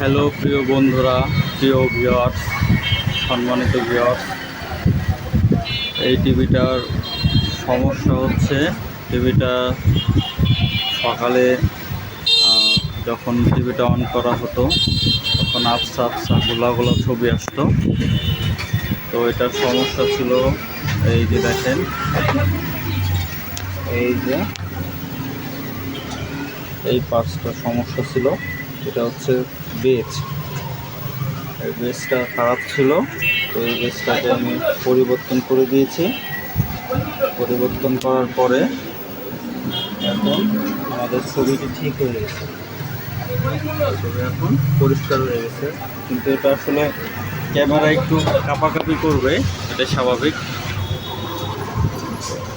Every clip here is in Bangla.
হ্যালো প্রিয় বন্ধুরা, প্রিয় ভিওয়ার্স সম্মানিত ভিওয়ার্স এই টিভিটার সমস্যা হচ্ছে, টিভিটা সকালে যখন টিভিটা অন করা হতো, তখন আফসা আফসা গোলা গোলা ছবি আসতো। তো এটার সমস্যা ছিল, এই যে দেখেন, এই যে, এই পার্টসটার সমস্যা ছিল। এটা হচ্ছে বেজ। এই বেজটা খারাপ ছিল, তো এই বেজটাকে আমি পরিবর্তন করে দিয়েছি। পরিবর্তন করার পরে এখন আমাদের ছবিটি ঠিক হয়ে গেছে। ছবি এখন পরিষ্কার হয়ে গেছে। কিন্তু এটা আসলে ক্যামেরা একটু কাপাকাপি করবে, এটা স্বাভাবিক।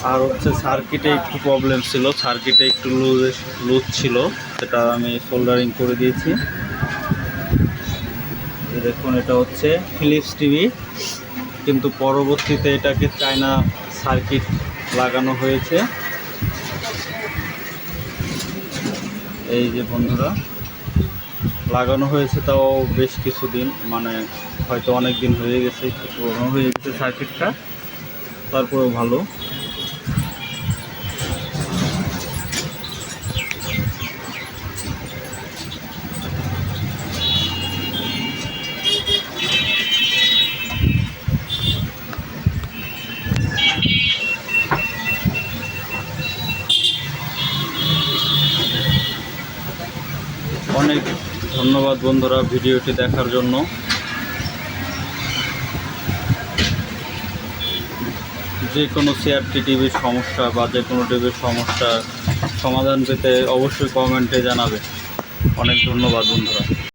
আর হচ্ছে সার্কিটে একটু প্রবলেম ছিল সার্কিটে একটু লুজ লুজ ছিল, সেটা আমি সোল্ডারিং করে দিয়েছি। দেখুন, এটা হচ্ছে ফিলিপস টিভি কিন্তু পরবর্তীতে এটাকে চায়না সার্কিট লাগানো হয়েছে। এই যে বন্ধুরা, লাগানো হয়েছে তাও বেশ কিছুদিন মানে হয়তো অনেক দিন হয়ে গেছে, পুরোনো হয়ে গেছে সার্কিটটা তারপরেও ভালো। অনেক ধন্যবাদ বন্ধুরা ভিডিওটি দেখার জন্য। যে কোনো সিআরটি টিভির সমস্যা বা যে কোনো টিভির সমস্যা সমাধান পেতে অবশ্যই কমেন্টে জানাবে। অনেক ধন্যবাদ বন্ধুরা।